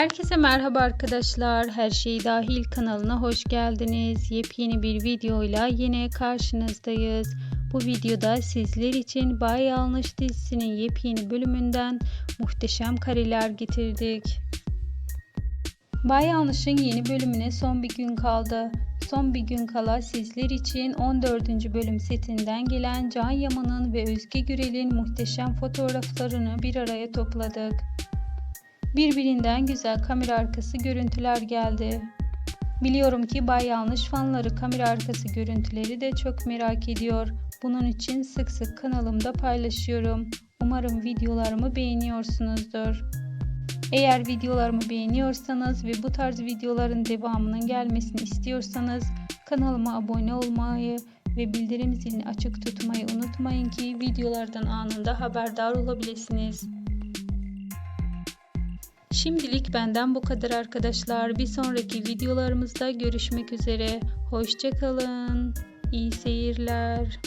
Herkese merhaba arkadaşlar. Her şey dahil kanalına hoş geldiniz. Yepyeni bir videoyla yine karşınızdayız. Bu videoda sizler için Bay Yanlış dizisinin yepyeni bölümünden muhteşem kareler getirdik. Bay Yanlış'ın yeni bölümüne son bir gün kaldı. Son bir gün kala sizler için 14. bölüm setinden gelen Can Yaman'ın ve Özge Gürel'in muhteşem fotoğraflarını bir araya topladık. Birbirinden güzel kamera arkası görüntüler geldi. Biliyorum ki Bay Yanlış fanları kamera arkası görüntüleri de çok merak ediyor. Bunun için sık sık kanalımda paylaşıyorum. Umarım videolarımı beğeniyorsunuzdur. Eğer videolarımı beğeniyorsanız ve bu tarz videoların devamının gelmesini istiyorsanız kanalıma abone olmayı ve bildirim zilini açık tutmayı unutmayın ki videolardan anında haberdar olabilirsiniz. Şimdilik benden bu kadar arkadaşlar. Bir sonraki videolarımızda görüşmek üzere. Hoşçakalın. İyi seyirler.